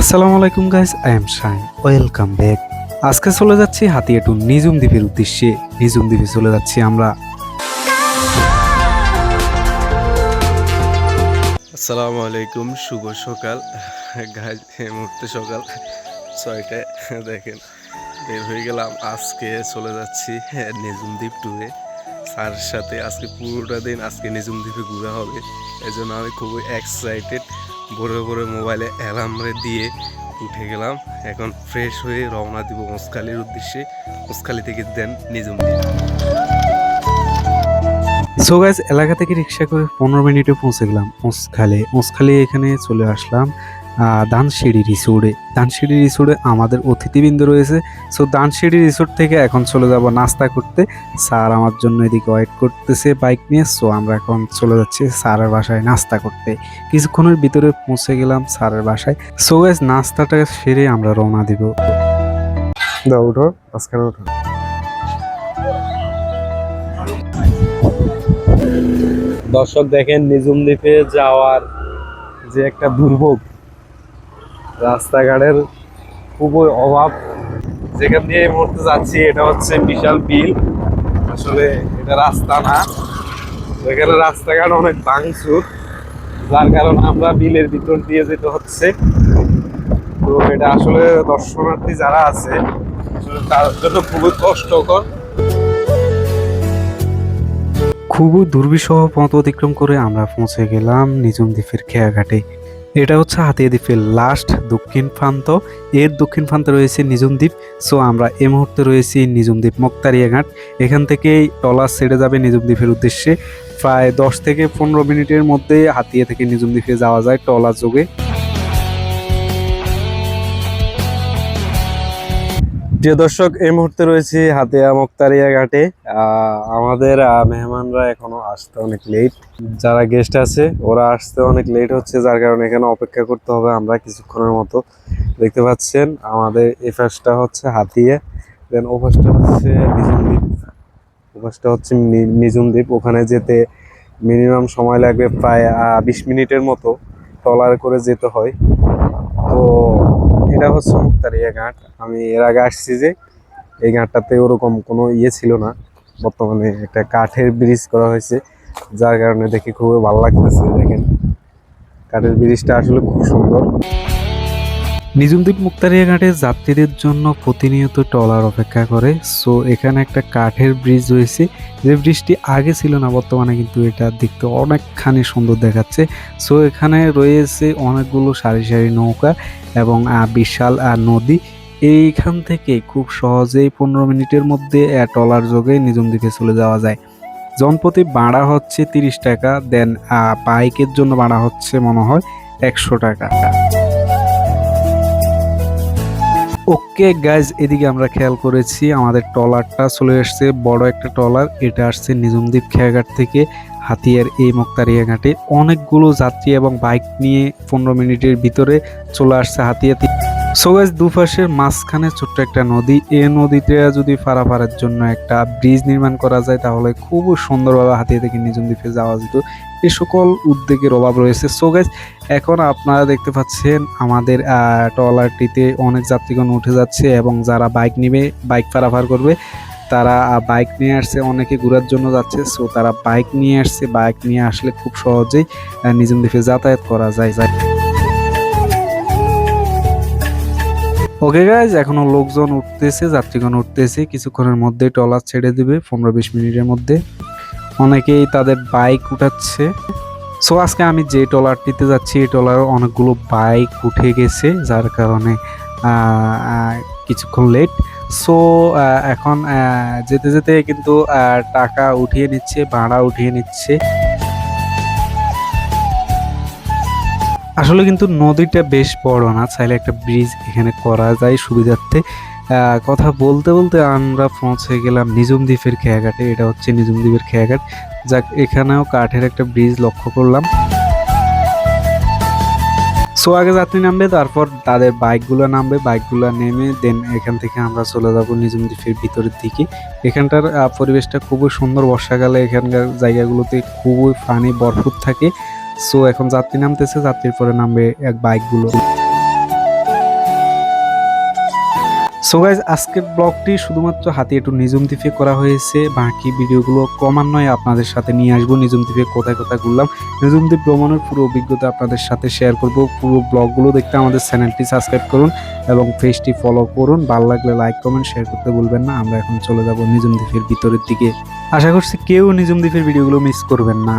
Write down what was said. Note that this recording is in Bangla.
আসসালামু আলাইকুম guys I am Shine welcome back আজকে চলে যাচ্ছি হাতিয়া টু নিজুম দ্বীপের উদ্দেশ্যে। নিজুম দ্বীপে চলে যাচ্ছি আমরা। আসসালামু আলাইকুম শুভ সকাল। গাইজ এই মুহূর্তে সকাল ছয়টায়। দেখেন বের হয়ে গেলাম। আজকে চলে যাচ্ছি হ্যাঁ, নিজুম দ্বীপ ট্যুরে স্যারের সাথে আজকে পুরোটা দিন আজকে নিজুম দ্বীপে ঘোরা হবে। এই জন্য আমি খুবই এক্সাইটেড ভোরে ভোরে মোবাইলে অ্যালার্মে দিয়ে উঠে গেলাম। এখন ফ্রেশ হয়ে রওনা দিব মুসকালির উদ্দেশ্যে। মুসকালি থেকে দেন নিজুম দ্বীপ সো গাইজ এলাকা থেকে রিক্সা করে পনেরো মিনিটে পৌঁছে গেলাম মুসখালে মুসখালে এখানে চলে আসলাম। আহ, দানসিঁড়ি রিসোর্টে দানসিঁড়ি রিসোর্টে আমাদের অতিথিবৃন্দ রয়েছে। সো দানসিঁড়ি রিসোর্ট থেকে এখন চলে যাব নাস্তা করতে। স্যার আমার জন্য এদিকে ওয়েট করতেছে বাইক নিয়ে। সো আমরা এখন চলে যাচ্ছি স্যারের বাসায় নাস্তা করতে। কিছুক্ষণের ভিতরে পৌঁছে গেলাম স্যারের বাসায়। সো গাইস নাস্তাটা সেরে আমরা রওনা দিব। দর্শক দেখেন নিজুম দ্বীপে যাওয়ার যে একটা দুর্ভোগ রাস্তাঘাটের খুবই অভাব। যেখান দিয়ে এই মুহূর্তে যাচ্ছি, এটা হচ্ছে বিশাল বিল। আসলে এটা রাস্তা না। এখানে রাস্তাঘাট অনেক ভাঙচুর। যার কারণে আমরা বিলের ভিতর দিয়ে যেতে হচ্ছে। তো এটা আসলে দর্শনার্থী যারা আছে তার জন্য খুবই কষ্টকর। খুবই দুর্বিষহ পথ অতিক্রম করে আমরা পৌঁছে গেলাম নিজুম দ্বীপের খেয়াঘাটে। এটা হচ্ছে হাতিয়া দ্বীপের লাস্ট দক্ষিণ প্রান্ত। এর দক্ষিণ প্রান্তে রয়েছে নিজুম দ্বীপ। সো আমরা এ মুহূর্তে রয়েছি নিজুম দ্বীপ মোক্তারিয়াঘাট। এখান থেকেই টলার ছেড়ে যাবে নিজুম দ্বীপের উদ্দেশ্যে। প্রায় দশ থেকে পনেরো মিনিটের মধ্যে হাতিয়া থেকে নিজুম দ্বীপে যাওয়া যায় টলার যোগে। প্রিয় দর্শক, এই মুহূর্তে রয়েছে হাতিয়া মুক্তারিয়া ঘাটে। আমাদের মেহমানরা এখনও আসতে অনেক লেট যারা গেস্ট আছে, ওরা আসতে অনেক লেট হচ্ছে, যার কারণে এখানে অপেক্ষা করতে হবে আমরা কিছুক্ষণের মতো। দেখতে পাচ্ছেন, আমাদের পাশটা হচ্ছে হাতিয়া দেন ও হচ্ছে নিজুমদ্বীপ ও হচ্ছে নিজুমদ্বীপ ওখানে যেতে মিনিমাম সময় লাগবে প্রায় বিশ মিনিটের মতো ট্রলার করে যেতে হয়। তো এটা হচ্ছে মুক্তারিয়া ঘাট আমি এর আগে আসছি যে এই ঘাটটাতে ওরকম কোনো ইয়ে ছিল না। বর্তমানে একটা কাঠের ব্রিজ করা হয়েছে, যার কারণে দেখে খুবই ভালো লাগতেছে, দেখেন। কাঠের ব্রিজটা আসলে খুব সুন্দর। নিজুম দ্বীপ মুক্তারিয়া ঘাটে যাত্রীদের জন্য প্রতিনিয়ত ট্রলার অপেক্ষা করে। সো এখানে একটা কাঠের ব্রিজ রয়েছে। যে ব্রিজটি আগে ছিল না, বর্তমানে কিন্তু এটা দেখতে অনেকখানি সুন্দর দেখাচ্ছে। সো এখানে রয়েছে অনেকগুলো সারি সারি নৌকা এবং বিশাল নদী। এইখান থেকে খুব সহজেই পনেরো মিনিটের মধ্যে ট্রলার যোগে নিজুমদ্বীপে চলে যাওয়া যায়। জনপ্রতি ভাড়া হচ্ছে তিরিশ টাকা দেন বাইকের জন্য ভাড়া হচ্ছে মনে হয় একশো টাকা। ওকে গাইজ এদিকে আমরা খেয়াল করেছি, আমাদের ট্রলারটা চলে আসছে বড় একটা ট্রলার, এটা আসছে নিজমদ্বীপ খেয়াঘাট থেকে হাতিয়ার এই মুক্তারিয়া ঘাটে। অনেকগুলো যাত্রী এবং বাইক নিয়ে পনেরো মিনিটের ভিতরে চলে আসছে হাতিয়াতে সো গাইজ দুপাশের মাঝখানে ছোট্ট একটা নদী। এই নদীতে যদি পারাপারের জন্য একটা ব্রিজ নির্মাণ করা যায়, তাহলে খুব সুন্দরভাবে হাতিয়ে থেকে নিজুম দ্বীপে যাওয়া যেত। এ সকল উদ্যোগের অভাব রয়েছে। সো গাইজ এখন আপনারা দেখতে পাচ্ছেন আমাদের ট্রলারটিতে অনেক যাত্রীগণ উঠে যাচ্ছে এবং যারা বাইক নেবে, বাইক পারাপার করবে, তারা বাইক নিয়ে আসছে, অনেকে ঘোরার জন্য যাচ্ছে। সো তারা বাইক নিয়ে আসছে, বাইক নিয়ে আসলে খুব সহজেই নিজম দ্বীপে যাতায়াত করা যায় যায়। ওকে গাইজ এখনও লোকজন উঠতেছে, যাত্রীগণ উঠতেছে। কিছুক্ষণের মধ্যে ট্রলার ছেড়ে দেবে, পনেরো বিশ মিনিটের মধ্যে। অনেকেই তাদের বাইক উঠাচ্ছে। সো আজকে আমি যে ট্রলারটিতে যাচ্ছি, এই ট্রলারে অনেকগুলো বাইক উঠে গেছে, যার কারণে কিছুক্ষণ লেট সো এখন যেতে যেতে কিন্তু টাকা উঠিয়ে নিচ্ছে, ভাড়া উঠিয়ে নিচ্ছে। আসলে কিন্তু নদীটা বেশ বড় না, চাইলে একটা ব্রিজ এখানে করা যায় সুবিধার্থে। কথা বলতে বলতে আমরা পৌঁছে গেলাম নিজুম দ্বীপের খেয়াঘাটে, এটা হচ্ছে নিজুম দ্বীপের খেয়াঘাট। যাক, এখানেও কাঠের একটা ব্রিজ লক্ষ্য করলাম। সো আগে যাত্রী নামবে, তারপর তাদের বাইকগুলো নামবে বাইকগুলো নেমে দেন এখান থেকে আমরা চলে যাব নিজুম দ্বীপের ভিতরের দিকে। এখানটার পরিবেশটা খুবই সুন্দর, বর্ষাকালে এখানকার জায়গাগুলোতে খুবই পানি ভরপুর থাকে। সো এখন যাত্রী নামতেছে, যাত্রীর পরে নামবে এক বাইকগুলো। সো গাইজ আজকের ব্লগটি শুধুমাত্র হাতে একটু নিজম দ্বীপে করা হয়েছে। বাকি ভিডিওগুলো ক্রমান্বয়ে আপনাদের সাথে নিয়ে আসব। নিজম দ্বীপে কোথায় কোথায় ঘুরলাম নিজম দ্বীপ ভ্রমণের পুরো অভিজ্ঞতা আপনাদের সাথে শেয়ার করব। পুরো ব্লগগুলো দেখতে আমাদের চ্যানেলটি সাবস্ক্রাইব করুন এবং পেজটি ফলো করুন। ভালো লাগলে লাইক কমেন্ট শেয়ার করতে ভুলবেন না। আমরা এখন চলে যাব নিজম দ্বীপের ভিতরের দিকে। আশা করছি কেউ নিজম দ্বীপের ভিডিওগুলো মিস করবেন না।